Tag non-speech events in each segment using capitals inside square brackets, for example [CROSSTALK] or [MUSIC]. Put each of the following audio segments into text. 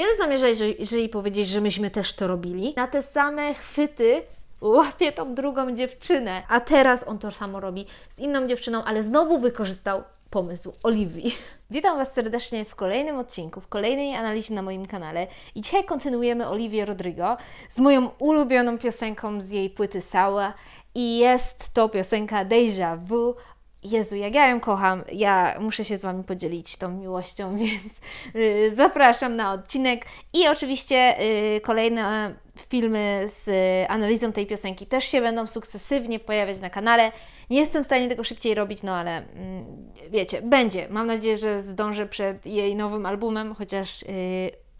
kiedy zamierzałeś jej powiedzieć, że myśmy też to robili? Na te same chwyty łapie tą drugą dziewczynę. A teraz on to samo robi z inną dziewczyną, ale znowu wykorzystał pomysł Oliwii. Witam Was serdecznie w kolejnym odcinku, w kolejnej analizie na moim kanale. I dzisiaj kontynuujemy Oliwię Rodrigo z moją ulubioną piosenką z jej płyty Sour. I jest to piosenka Deja Vu. Jezu, jak ja ją kocham, ja muszę się z Wami podzielić tą miłością, [LAUGHS] więc yy, zapraszam na odcinek. I oczywiście yy, kolejne filmy z y, analizą tej piosenki też się będą sukcesywnie pojawiać na kanale. Nie jestem w stanie tego szybciej robić, no ale mm, wiecie, będzie. Mam nadzieję, że zdążę przed jej nowym albumem, chociaż yy,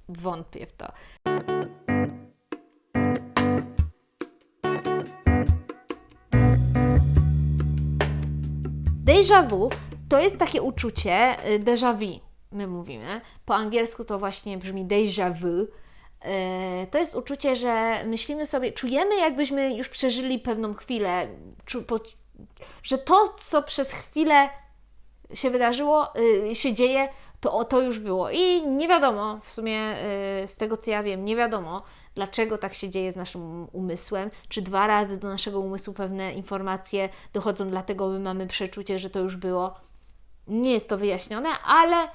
wątpię w to. Déjà vu to jest takie uczucie, y, déjà vu, my mówimy. Po angielsku to właśnie brzmi déjà vu. Y, To jest uczucie, że myślimy sobie, czujemy jakbyśmy już przeżyli pewną chwilę, że to, co przez chwilę się wydarzyło, y, się dzieje, to to już było. I nie wiadomo, w sumie y, z tego co ja wiem, nie wiadomo, dlaczego tak się dzieje z naszym umysłem. Czy dwa razy do naszego umysłu pewne informacje dochodzą, dlatego my mamy przeczucie, że to już było. Nie jest to wyjaśnione, ale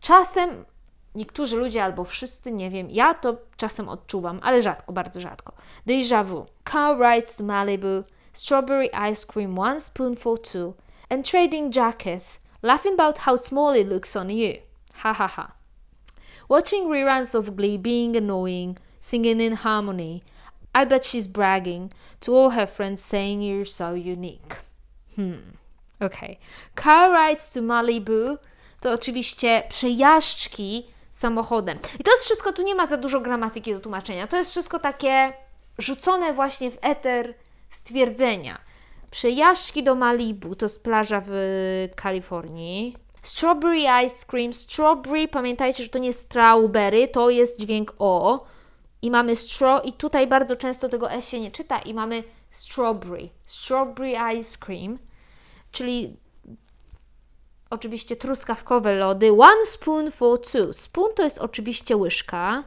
czasem niektórzy ludzie albo wszyscy, nie wiem, ja to czasem odczuwam, ale rzadko, bardzo rzadko. Déjà vu. Car rides to Malibu, strawberry ice cream, one spoonful two, and trading jackets, laughing about how small it looks on you. Ha ha ha. Watching reruns of Glee being annoying, singing in harmony. I bet she's bragging to all her friends saying you're so unique. Hmm. Okay. Car rides to Malibu to oczywiście przejażdżki samochodem. I to jest wszystko, tu nie ma za dużo gramatyki do tłumaczenia. To jest wszystko takie rzucone właśnie w eter stwierdzenia. Przejażdżki do Malibu, to jest plaża w Kalifornii. Strawberry ice cream. Strawberry, pamiętajcie, że to nie strawberry, to jest dźwięk O. I mamy straw, i tutaj bardzo często tego S się nie czyta, i mamy strawberry. Strawberry ice cream, czyli oczywiście truskawkowe lody. One spoon for two. Spoon to jest oczywiście łyżka.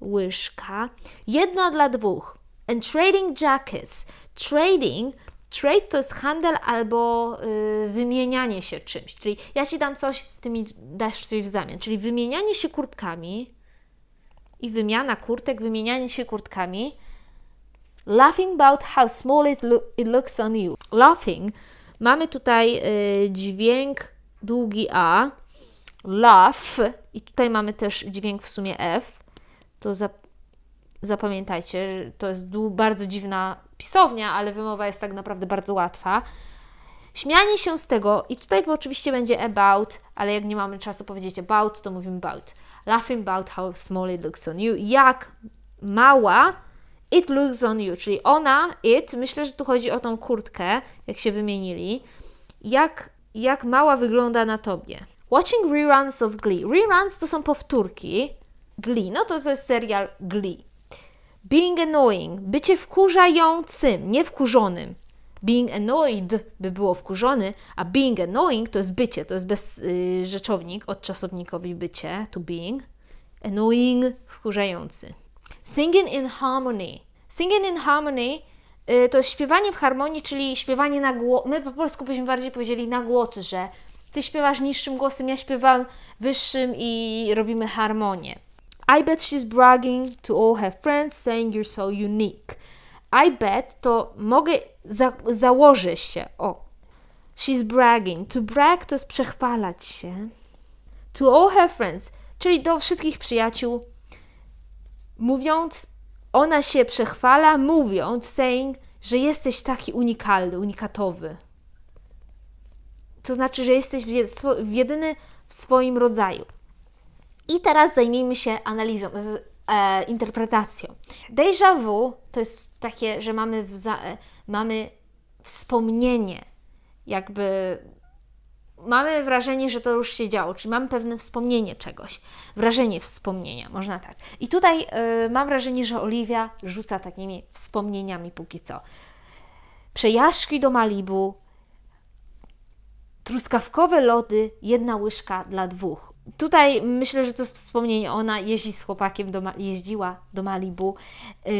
Łyżka. Jedna dla dwóch. And trading jackets. Trading. Trade to jest handel albo y, wymienianie się czymś. Czyli ja ci dam coś, ty mi dasz coś w zamian. Czyli wymienianie się kurtkami i wymiana kurtek, wymienianie się kurtkami. Laughing about how small it, loo- it looks on you. Laughing. Mamy tutaj y, dźwięk długi A. Laugh. I tutaj mamy też dźwięk w sumie F. To zap, zapamiętajcie, to jest bardzo dziwna pisownia, ale wymowa jest tak naprawdę bardzo łatwa. Śmianie się z tego, i tutaj oczywiście będzie about, ale jak nie mamy czasu powiedzieć about, to mówimy about. Laughing about how small it looks on you. Jak mała it looks on you, czyli ona, it, myślę, że tu chodzi o tą kurtkę, jak się wymienili. Jak, jak mała wygląda na tobie. Watching reruns of Glee. Reruns to są powtórki. Glee, no to to jest serial Glee. Being annoying, bycie wkurzającym, nie wkurzonym. Being annoyed by było wkurzony, a being annoying to jest bycie, to jest bezrzeczownik, odczasownikowi bycie, to being. Annoying, wkurzający. Singing in harmony. Singing in harmony y, to jest śpiewanie w harmonii, czyli śpiewanie na głos. My po polsku byśmy bardziej powiedzieli na głosy, że ty śpiewasz niższym głosem, ja śpiewam wyższym i robimy harmonię. I bet she's bragging to all her friends, saying you're so unique. I bet to mogę za założyć się. O. She's bragging. To brag to jest przechwalać się. To all her friends, czyli do wszystkich przyjaciół. Mówiąc, ona się przechwala, mówiąc, saying, że jesteś taki unikalny, unikatowy. To znaczy, że jesteś jedyny w swoim rodzaju. I teraz zajmijmy się analizą, z, e, interpretacją. Déjà vu to jest takie, że mamy, e, mamy wspomnienie, jakby mamy wrażenie, że to już się działo, czyli mamy pewne wspomnienie czegoś, wrażenie wspomnienia, można tak. I tutaj e, mam wrażenie, że Oliwia rzuca takimi wspomnieniami póki co. Przejażdżki do Malibu, truskawkowe lody, jedna łyżka dla dwóch. Tutaj myślę, że to jest wspomnienie. Ona jeździ z chłopakiem, do, jeździła do Malibu. Yy,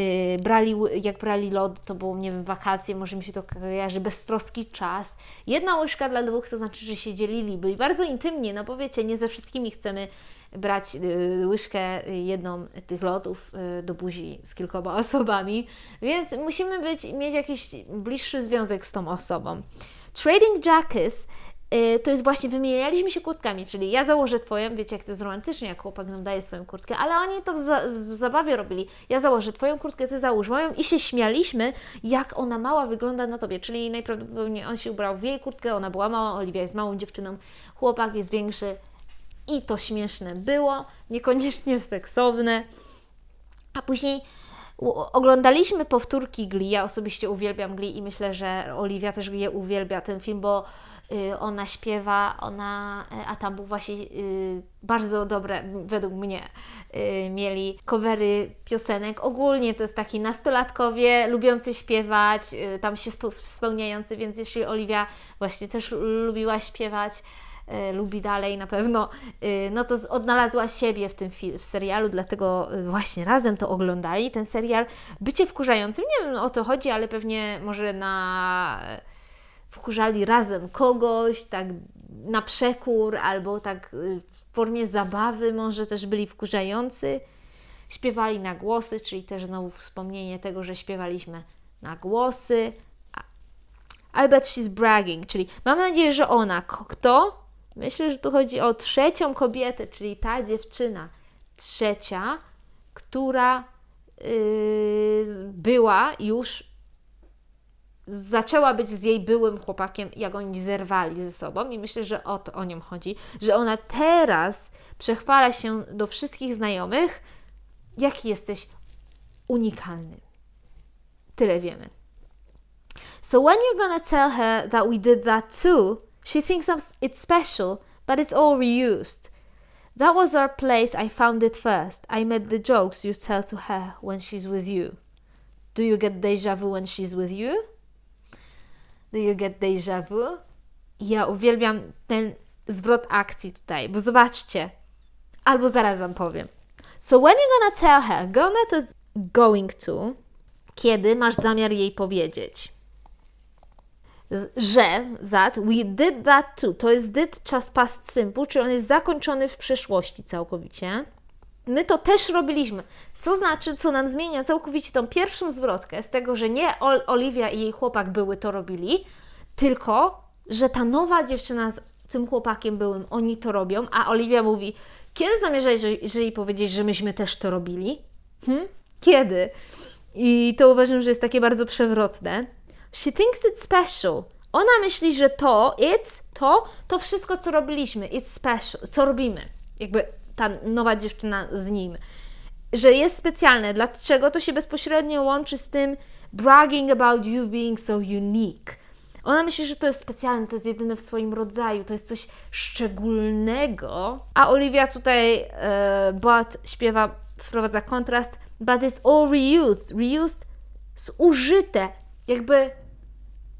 brali, jak brali lody, to było, nie wiem, wakacje, może mi się to kojarzy, beztroski czas. Jedna łyżka dla dwóch, to znaczy, że się dzielili. Byli bardzo intymnie, no bo wiecie, nie ze wszystkimi chcemy brać yy, łyżkę jedną tych lodów yy, do buzi z kilkoma [LAUGHS] osobami, więc musimy być, mieć jakiś bliższy związek z tą osobą. Trading Jackets to jest właśnie, wymienialiśmy się kurtkami, czyli ja założę Twoją, wiecie jak to jest romantycznie, jak chłopak nam daje swoją kurtkę, ale oni to w, za, w zabawie robili. Ja założę Twoją kurtkę, Ty załóż moją i się śmialiśmy, jak ona mała wygląda na Tobie, czyli najprawdopodobniej on się ubrał w jej kurtkę, ona była mała, Oliwia jest małą dziewczyną, chłopak jest większy i to śmieszne było, niekoniecznie seksowne. A później oglądaliśmy powtórki Glee. Ja osobiście uwielbiam Glee i myślę, że Oliwia też je uwielbia ten film, bo y, ona śpiewa, ona, y, a tam był właśnie y, bardzo dobre, według mnie, y, mieli covery piosenek. Ogólnie to jest taki nastolatkowie lubiący śpiewać, tam się spełniający, więc jeśli Oliwia właśnie też lubiła śpiewać, e, lubi dalej na pewno, e, no to odnalazła siebie w tym w serialu, dlatego e, właśnie razem to oglądali, ten serial. Bycie wkurzającym, nie wiem o to chodzi, ale pewnie może na wkurzali razem kogoś, tak na przekór, albo tak w formie zabawy może też byli wkurzający. Śpiewali na głosy, czyli też znowu wspomnienie tego, że śpiewaliśmy na głosy. I bet she's bragging, czyli mam nadzieję, że ona. Kto? Myślę, że tu chodzi o trzecią kobietę, czyli ta dziewczyna trzecia, która yy, była już, zaczęła być z jej byłym chłopakiem, jak oni zerwali ze sobą. I myślę, że o to o nią chodzi, że ona teraz przechwala się do wszystkich znajomych, jaki jesteś unikalny. Tyle wiemy. So when you're gonna tell her that we did that too, she thinks it's special, but it's all reused. That was our place, I found it first. I made the jokes you tell to her when she's with you. Do you get deja vu when she's with you? Do you get deja vu? Ja uwielbiam ten zwrot akcji tutaj, bo zobaczcie. Albo zaraz Wam powiem. So when you're gonna tell her, gonna to going to, kiedy masz zamiar jej powiedzieć że that we did that too. To jest did czas past simple, czyli on jest zakończony w przeszłości całkowicie. My to też robiliśmy. Co znaczy, co nam zmienia całkowicie tą pierwszą zwrotkę z tego, że nie Ol Oliwia i jej chłopak były to robili, tylko że ta nowa dziewczyna z tym chłopakiem byłym, oni to robią, a Oliwia mówi, kiedy zamierzałeś że- jej powiedzieć, że myśmy też to robili? Hm? Kiedy? I to uważam, że jest takie bardzo przewrotne. She thinks it's special. Ona myśli, że to, it's, to, to wszystko, co robiliśmy, it's special, co robimy. Jakby ta nowa dziewczyna z nim. Że jest specjalne. Dlaczego? To się bezpośrednio łączy z tym bragging about you being so unique. Ona myśli, że to jest specjalne, to jest jedyne w swoim rodzaju, to jest coś szczególnego. A Olivia tutaj, e, śpiewa, wprowadza kontrast, but it's all reused. Reused, zużyte, jakby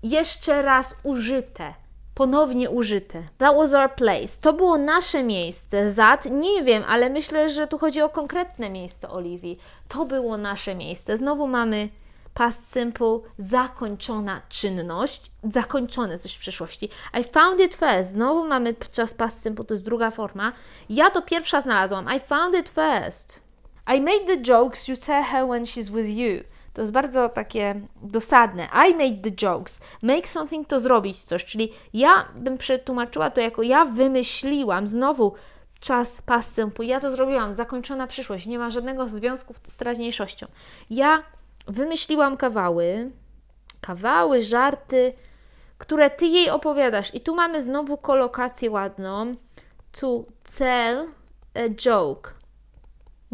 jeszcze raz użyte, ponownie użyte. That was our place. To było nasze miejsce. That, nie wiem, ale myślę, że tu chodzi o konkretne miejsce Oliwii. To było nasze miejsce. Znowu mamy past simple, zakończona czynność, zakończone coś w przeszłości. I found it first. Znowu mamy czas past simple, to jest druga forma. Ja to pierwsza znalazłam. I found it first. I made the jokes you tell her when she's with you. To jest bardzo takie dosadne. I made the jokes. Make something to zrobić coś, czyli ja bym przetłumaczyła to jako ja wymyśliłam, znowu czas past simple, ja to zrobiłam, zakończona przyszłość, nie ma żadnego związku z teraźniejszością. Ja wymyśliłam kawały, kawały, żarty, które ty jej opowiadasz. I tu mamy znowu kolokację ładną. To tell a joke.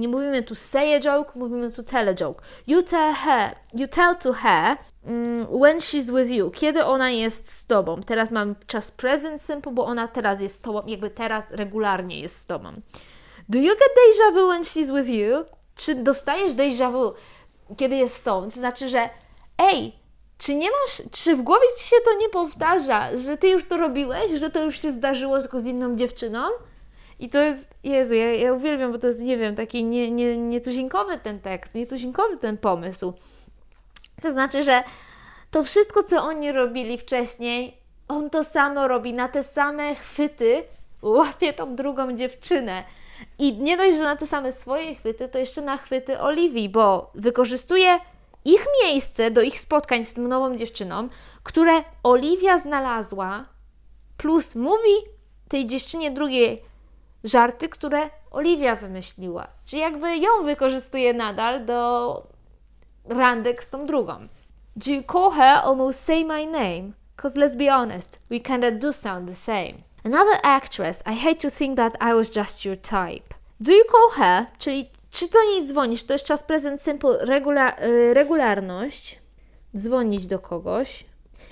Nie mówimy tu say a joke, mówimy tu tell a joke. You tell her, you tell to her mm, when she's with you, kiedy ona jest z tobą. Teraz mam czas present simple, bo ona teraz jest z tobą, jakby teraz regularnie jest z tobą. Do you get deja vu when she's with you? Czy dostajesz deja vu, kiedy jest z tobą? To znaczy, że ej, czy nie masz, czy w głowie ci się to nie powtarza, że ty już to robiłeś, że to już się zdarzyło tylko z inną dziewczyną? I to jest, Jezu, ja, ja uwielbiam, bo to jest, nie wiem, taki nie, nie, nietuzinkowy ten tekst, nietuzinkowy ten pomysł. To znaczy, że to wszystko, co oni robili wcześniej, on to samo robi, na te same chwyty łapie tą drugą dziewczynę. I nie dość, że na te same swoje chwyty, to jeszcze na chwyty Oliwii, bo wykorzystuje ich miejsce do ich spotkań z tą nową dziewczyną, które Oliwia znalazła, plus mówi tej dziewczynie drugiej żarty, które Oliwia wymyśliła. Czyli jakby ją wykorzystuje nadal do randek z tą drugą. Do you call her almost say my name? Cause let's be honest, we kinda do sound the same. Another actress, I hate to think that I was just your type. Do you call her? Czyli czy do niej dzwonisz? To jest czas present simple regula y, regularność. Dzwonić do kogoś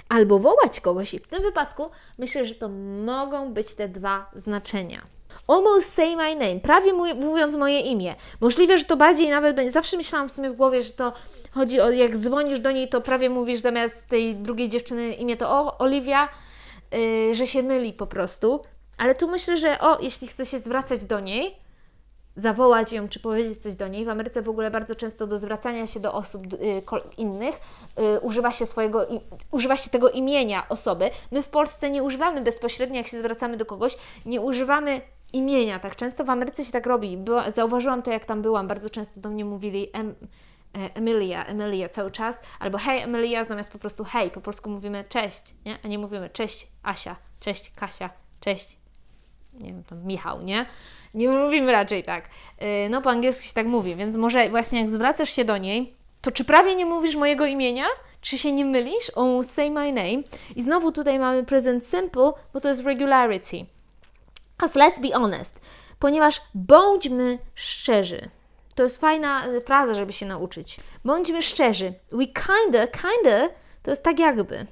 albo wołać kogoś. I w tym wypadku myślę, że to mogą być te dwa znaczenia. Almost say my name, prawie mówiąc moje imię. Możliwe, że to bardziej nawet. Zawsze myślałam w sumie w głowie, że to chodzi o jak dzwonisz do niej, to prawie mówisz zamiast tej drugiej dziewczyny imię to o, Oliwia, yy, że się myli po prostu. Ale tu myślę, że o, jeśli chce się zwracać do niej, zawołać ją czy powiedzieć coś do niej. W Ameryce w ogóle bardzo często do zwracania się do osób y, innych y, używa się swojego, używa się tego imienia osoby. My w Polsce nie używamy bezpośrednio, jak się zwracamy do kogoś, nie używamy imienia tak często. W Ameryce się tak robi. Była, zauważyłam to, jak tam byłam. Bardzo często do mnie mówili em, e, Emilia, Emilia cały czas, albo hej Emilia, zamiast po prostu hej, po polsku mówimy cześć, nie? a nie mówimy cześć Asia, cześć Kasia, cześć, nie wiem, tam Michał, nie? Nie mówimy raczej tak. Y, no po angielsku się tak mówi, więc może właśnie jak zwracasz się do niej, to czy prawie nie mówisz mojego imienia? Czy się nie mylisz? Oh, say my name. I znowu tutaj mamy present simple, bo to jest regularity. Because let's be honest, ponieważ bądźmy szczerzy. To jest fajna fraza, żeby się nauczyć. Bądźmy szczerzy. We kinda, kinda to jest tak jakby.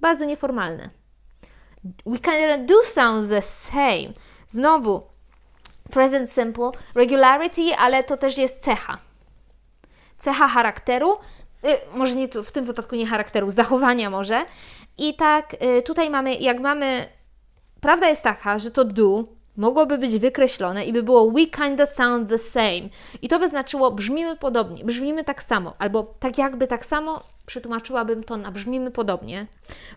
Bardzo nieformalne. We kinda do sound the same. Znowu, present simple, regularity, ale to też jest cecha. Cecha charakteru, y, może nie tu, w tym wypadku nie charakteru, zachowania może. I tak y, tutaj mamy, jak mamy, prawda jest taka, że to do mogłoby być wykreślone i by było we kinda sound the same. I to by znaczyło brzmimy podobnie, brzmimy tak samo, albo tak jakby tak samo, przetłumaczyłabym to na brzmimy podobnie.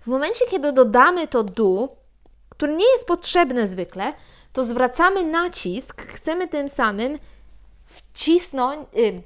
W momencie, kiedy dodamy to do, które nie jest potrzebne zwykle, to zwracamy nacisk, chcemy tym samym wcisnąć, y,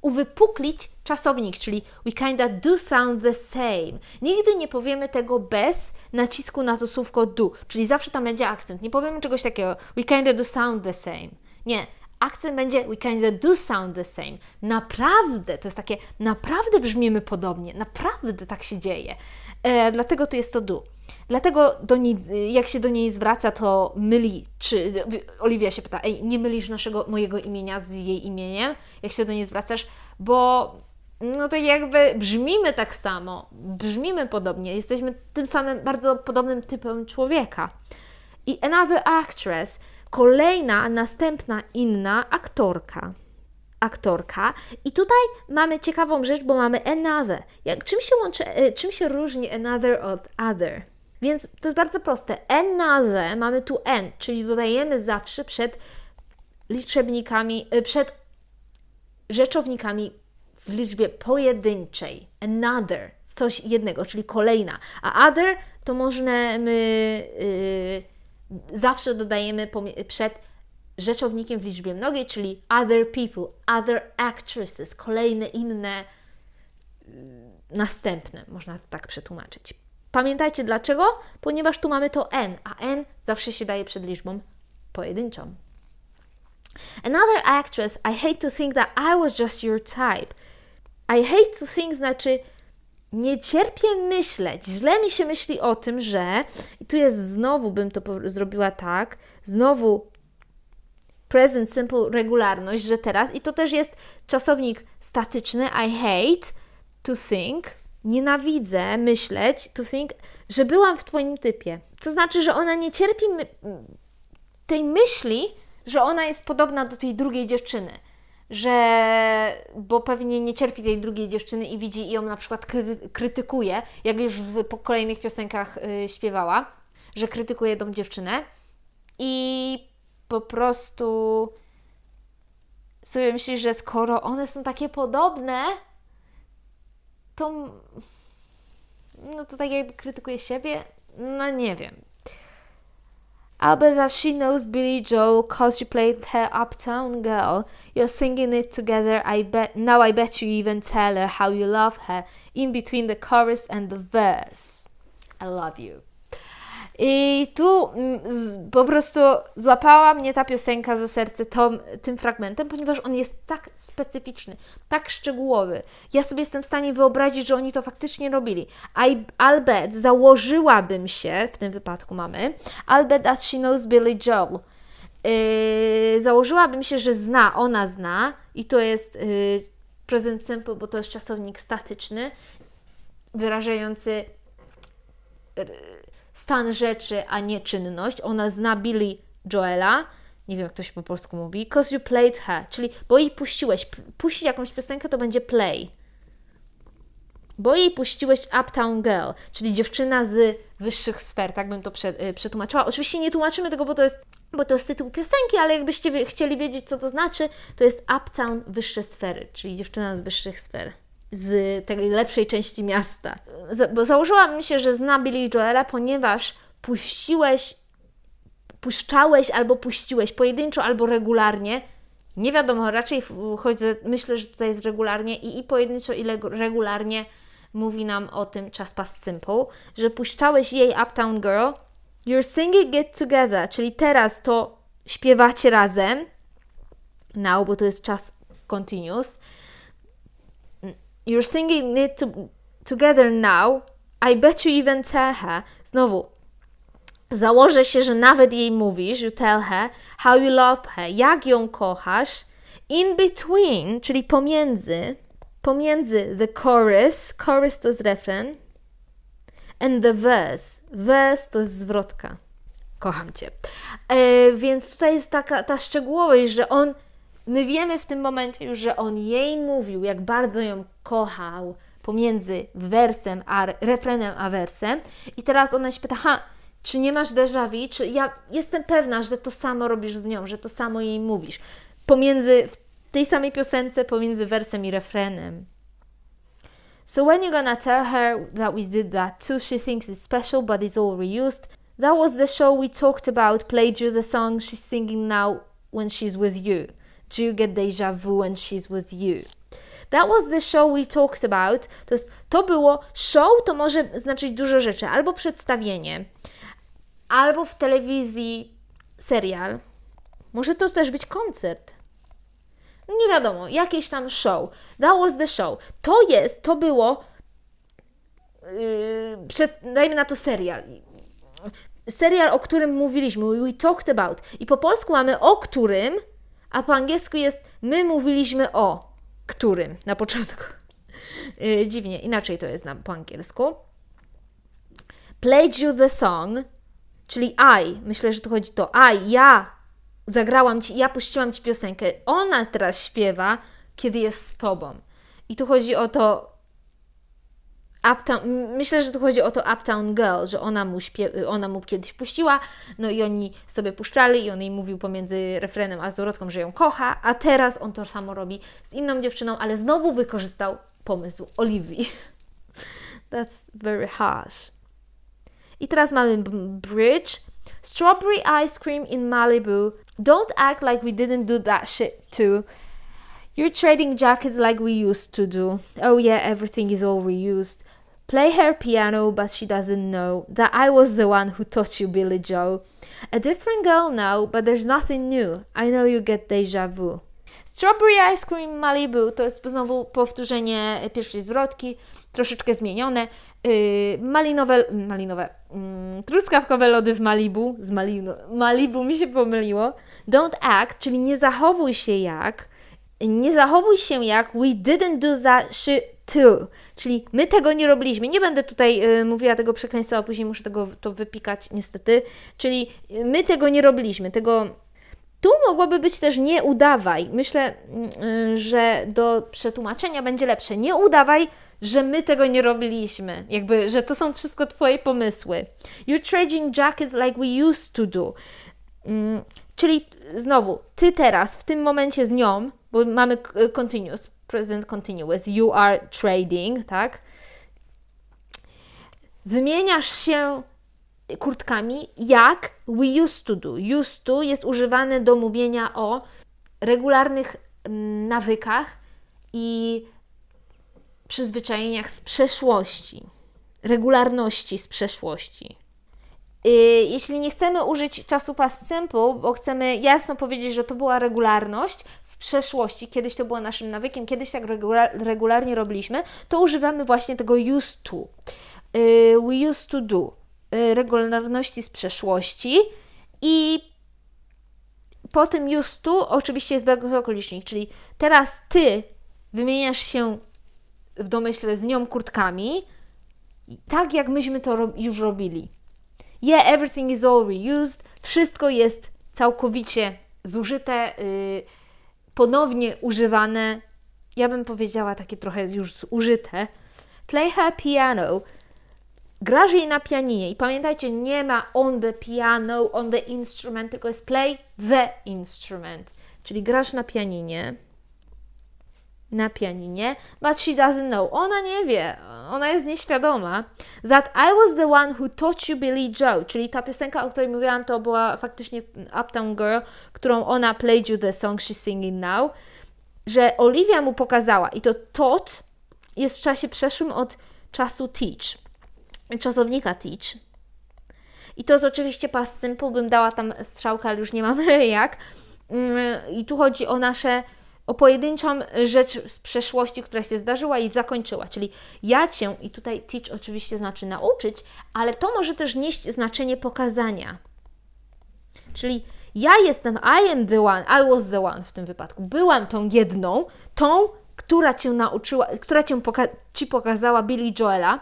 uwypuklić czasownik, czyli we kinda do sound the same. Nigdy nie powiemy tego bez nacisku na to słówko do, czyli zawsze tam będzie akcent. Nie powiemy czegoś takiego we kinda do sound the same. Nie, akcent będzie we kinda do sound the same. Naprawdę, to jest takie, naprawdę brzmimy podobnie, naprawdę tak się dzieje. E, dlatego tu jest to do. Dlatego do niej, jak się do niej zwraca, to myli, czy Oliwia się pyta, ej, nie mylisz naszego, mojego imienia z jej imieniem, jak się do niej zwracasz, bo no to jakby brzmimy tak samo, brzmimy podobnie, jesteśmy tym samym bardzo podobnym typem człowieka. I another actress, kolejna, następna inna aktorka. Aktorka. I tutaj mamy ciekawą rzecz, bo mamy another. Jak, czym, się łączy, e, czym się różni another od other? Więc to jest bardzo proste. Another mamy tu n, czyli dodajemy zawsze przed liczebnikami, y, przed rzeczownikami w liczbie pojedynczej. Another, coś jednego, czyli kolejna. A other to możemy yy, zawsze dodajemy przed rzeczownikiem w liczbie mnogiej, czyli other people, other actresses, kolejne inne yy, następne, można tak przetłumaczyć. Pamiętajcie dlaczego? Ponieważ tu mamy to n, a n zawsze się daje przed liczbą pojedynczą. Another actress, I hate to think that I was just your type. I hate to think znaczy nie cierpię myśleć. Źle mi się myśli o tym, że i tu jest znowu bym to zrobiła tak, znowu present simple regularność, że teraz i to też jest czasownik statyczny I hate to think nienawidzę myśleć, to think, że byłam w Twoim typie. To znaczy, że ona nie cierpi my tej myśli, że ona jest podobna do tej drugiej dziewczyny. Że, bo pewnie nie cierpi tej drugiej dziewczyny i widzi ją na przykład krytykuje, jak już w kolejnych piosenkach yy, śpiewała, że krytykuje tą dziewczynę. i po prostu sobie myślisz, że skoro one są takie podobne, to no to tak jakby krytykuje siebie, no nie wiem. I bet that she knows Billy Joe cause you played her uptown girl. You're singing it together. I bet now I bet you even tell her how you love her in between the chorus and the verse. I love you. I tu mm, po prostu złapała mnie ta piosenka za serce tą, tym fragmentem, ponieważ on jest tak specyficzny, tak szczegółowy. Ja sobie jestem w stanie wyobrazić, że oni to faktycznie robili. I, I'll bet, założyłabym się, w tym wypadku mamy, I'll bet that she knows Billy Joel. Yy, założyłabym się, że zna, ona zna i to jest yy, present simple, bo to jest czasownik statyczny, wyrażający stan rzeczy, a nie czynność. Ona zna Billy Joela, nie wiem jak to się po polsku mówi, cause you played her, czyli bo jej puściłeś, puścić jakąś piosenkę to będzie play. Bo jej puściłeś Uptown Girl, czyli dziewczyna z wyższych sfer, tak bym to przetłumaczyła. Oczywiście nie tłumaczymy tego, bo to jest, bo to jest tytuł piosenki, ale jakbyście chcieli wiedzieć, co to znaczy, to jest Uptown wyższe sfery, czyli dziewczyna z wyższych sfer z tej lepszej części miasta. Bo założyłam się, że zna Billy Joela, ponieważ puściłeś, puszczałeś albo puściłeś pojedynczo albo regularnie. Nie wiadomo, raczej chodzę, myślę, że tutaj jest regularnie i, i pojedynczo i regularnie mówi nam o tym czas past simple, że puszczałeś jej Uptown Girl, you're singing it together, czyli teraz to śpiewacie razem, now, bo to jest czas continuous, You're singing it to, together now. I bet you even tell her. Znowu, założę się, że nawet jej mówisz, you tell her how you love her, jak ją kochasz. In between, czyli pomiędzy, pomiędzy the chorus, chorus to jest refren, and the verse, verse to jest zwrotka. Kocham Cię. E, więc tutaj jest taka ta szczegółowość, że on My wiemy w tym momencie już, że on jej mówił, jak bardzo ją kochał pomiędzy wersem a refrenem a wersem. I teraz ona się pyta, ha, czy nie masz déjà vu? Czy ja jestem pewna, że to samo robisz z nią, że to samo jej mówisz. Pomiędzy w tej samej piosence, pomiędzy wersem i refrenem. So when you're gonna tell her that we did that too, she thinks it's special, but it's all reused. That was the show we talked about, played you the song she's singing now when she's with you. Do you get deja vu when she's with you? That was the show we talked about. To, jest, to było show, to może znaczyć dużo rzeczy. Albo przedstawienie, albo w telewizji serial. Może to też być koncert. Nie wiadomo, jakieś tam show. That was the show. To jest, to było. Yy, przed, dajmy na to serial. Serial, o którym mówiliśmy. We talked about. I po polsku mamy o którym a po angielsku jest my mówiliśmy o którym na początku. Yy, dziwnie, inaczej to jest na, po angielsku. Played you the song, czyli I, myślę, że tu chodzi to I, ja zagrałam ci, ja puściłam ci piosenkę. Ona teraz śpiewa, kiedy jest z tobą. I tu chodzi o to, Uptown, myślę, że tu chodzi o to Uptown Girl, że ona mu, ona mu kiedyś puściła, no i oni sobie puszczali i on jej mówił pomiędzy refrenem a zwrotką, że ją kocha, a teraz on to samo robi z inną dziewczyną, ale znowu wykorzystał pomysł Oliwii. [LAUGHS] That's very harsh. I teraz mamy bridge. Strawberry ice cream in Malibu. Don't act like we didn't do that shit too. You're trading jackets like we used to do. Oh yeah, everything is all reused. Play her piano, but she doesn't know that I was the one who taught you, Billy Joe. A different girl now, but there's nothing new. I know you get deja vu. Strawberry Ice Cream Malibu to jest znowu powtórzenie pierwszej zwrotki, troszeczkę zmienione. Yy, malinowe, malinowe, yy, truskawkowe lody w Malibu, z Malibu, Malibu mi się pomyliło. Don't act, czyli nie zachowuj się jak, nie zachowuj się jak we didn't do that shit too, czyli my tego nie robiliśmy. Nie będę tutaj y, mówiła tego przekleństwa, a później muszę tego to wypikać niestety. Czyli my tego nie robiliśmy, tego tu mogłoby być też nie udawaj. Myślę, y, że do przetłumaczenia będzie lepsze. Nie udawaj, że my tego nie robiliśmy. Jakby, że to są wszystko Twoje pomysły. You're trading jackets like we used to do. Mm, czyli znowu, ty teraz, w tym momencie z nią, bo mamy continuous, present continuous, you are trading, tak? Wymieniasz się kurtkami jak we used to do. Used to jest używane do mówienia o regularnych mm, nawykach i przyzwyczajeniach z przeszłości, regularności z przeszłości. Y, Jeśli nie chcemy użyć czasu past simple, bo chcemy jasno powiedzieć, że to była regularność przeszłości, kiedyś to było naszym nawykiem, kiedyś tak regula- regularnie robiliśmy, to używamy właśnie tego used to. Y, We used to do y, regularności z przeszłości i po tym used to oczywiście jest bezokolicznik, czyli teraz Ty wymieniasz się w domyśle z nią kurtkami, tak jak myśmy to już robili. Yeah, everything is all reused. Wszystko jest całkowicie zużyte, yy, ponownie używane. Ja bym powiedziała takie trochę już zużyte. Play her piano. Grasz jej na pianinie i pamiętajcie, nie ma on the piano, on the instrument, tylko jest play the instrument. Czyli grasz na pianinie na pianinie, but she doesn't know. Ona nie wie, ona jest nieświadoma. That I was the one who taught you Billy Joe, czyli ta piosenka, o której mówiłam, to była faktycznie Uptown Girl, którą ona played you the song she's singing now, że Olivia mu pokazała i to taught jest w czasie przeszłym od czasu teach, czasownika teach. I to jest oczywiście past simple, bym dała tam strzałkę, ale już nie mamy [LAUGHS] jak. Mm, I tu chodzi o nasze o pojedynczą rzecz z przeszłości, która się zdarzyła i zakończyła. Czyli ja cię, i tutaj teach oczywiście znaczy nauczyć, ale to może też nieść znaczenie pokazania. Czyli ja jestem, I am the one, I was the one w tym wypadku. Byłam tą jedną, tą, która cię nauczyła, która cię poka ci pokazała Billy Joela.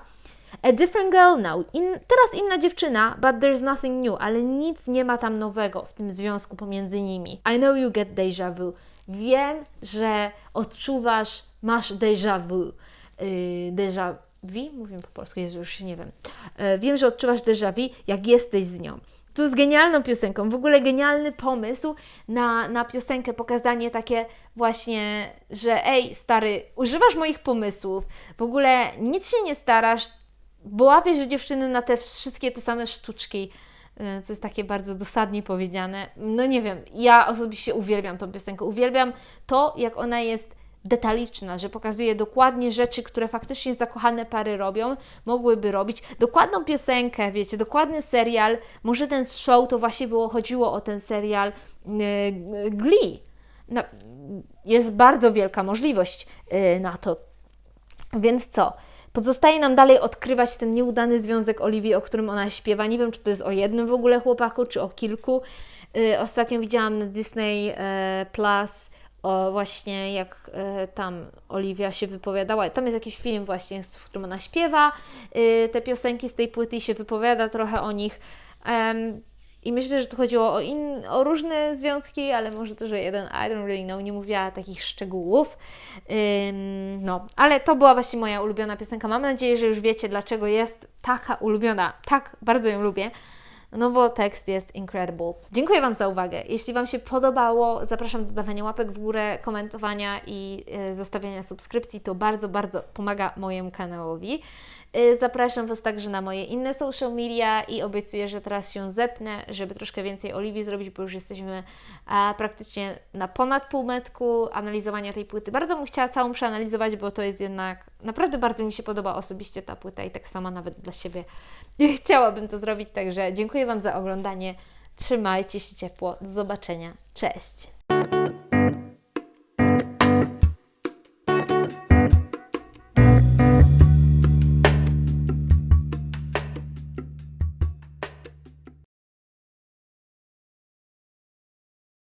A different girl now. In, teraz inna dziewczyna, but there's nothing new, ale nic nie ma tam nowego w tym związku pomiędzy nimi. I know you get déjà vu. Wiem, że odczuwasz, masz déjà vu. Yy, déjà vu? Mówimy po polsku, Jezu, już się nie wiem. Yy, wiem, że odczuwasz déjà vu, jak jesteś z nią. To jest genialną piosenką, w ogóle genialny pomysł na, na piosenkę, pokazanie takie właśnie, że ej, stary, używasz moich pomysłów, w ogóle nic się nie starasz, bo łapiesz dziewczyny na te wszystkie te same sztuczki, y, co jest takie bardzo dosadnie powiedziane. No nie wiem, ja osobiście uwielbiam tą piosenkę. Uwielbiam to, jak ona jest detaliczna, że pokazuje dokładnie rzeczy, które faktycznie zakochane pary robią, mogłyby robić. Dokładną piosenkę, wiecie, dokładny serial. Może ten show to właśnie było, chodziło o ten serial yy, Glee. No, jest bardzo wielka możliwość yy, na to. Więc co? Pozostaje nam dalej odkrywać ten nieudany związek Oliwii, o którym ona śpiewa. Nie wiem, czy to jest o jednym w ogóle chłopaku, czy o kilku. Yy, ostatnio widziałam na Disney yy, Plus o właśnie jak yy, tam Oliwia się wypowiadała. Tam jest jakiś film właśnie, w którym ona śpiewa te piosenki z tej płyty i się wypowiada trochę o nich. I myślę, że tu chodziło o, in, o różne związki, ale może to, że jeden, I don't really know, nie mówiła takich szczegółów. Ym, no, ale to była właśnie moja ulubiona piosenka. Mam nadzieję, że już wiecie, dlaczego jest taka ulubiona. Tak, bardzo ją lubię. No bo tekst jest incredible. Dziękuję Wam za uwagę. Jeśli Wam się podobało, zapraszam do dawania łapek w górę, komentowania i y, zostawiania subskrypcji. To bardzo, bardzo pomaga mojemu kanałowi. Y, Zapraszam Was także na moje inne social media i obiecuję, że teraz się zepnę, żeby troszkę więcej Oliwii zrobić, bo już jesteśmy a, praktycznie na ponad półmetku analizowania tej płyty. Bardzo bym chciała całą przeanalizować, bo to jest jednak, naprawdę bardzo mi się podoba osobiście ta płyta i tak sama nawet dla siebie chciałabym to zrobić, także dziękuję Wam za oglądanie. Trzymajcie się ciepło. Do zobaczenia. Cześć!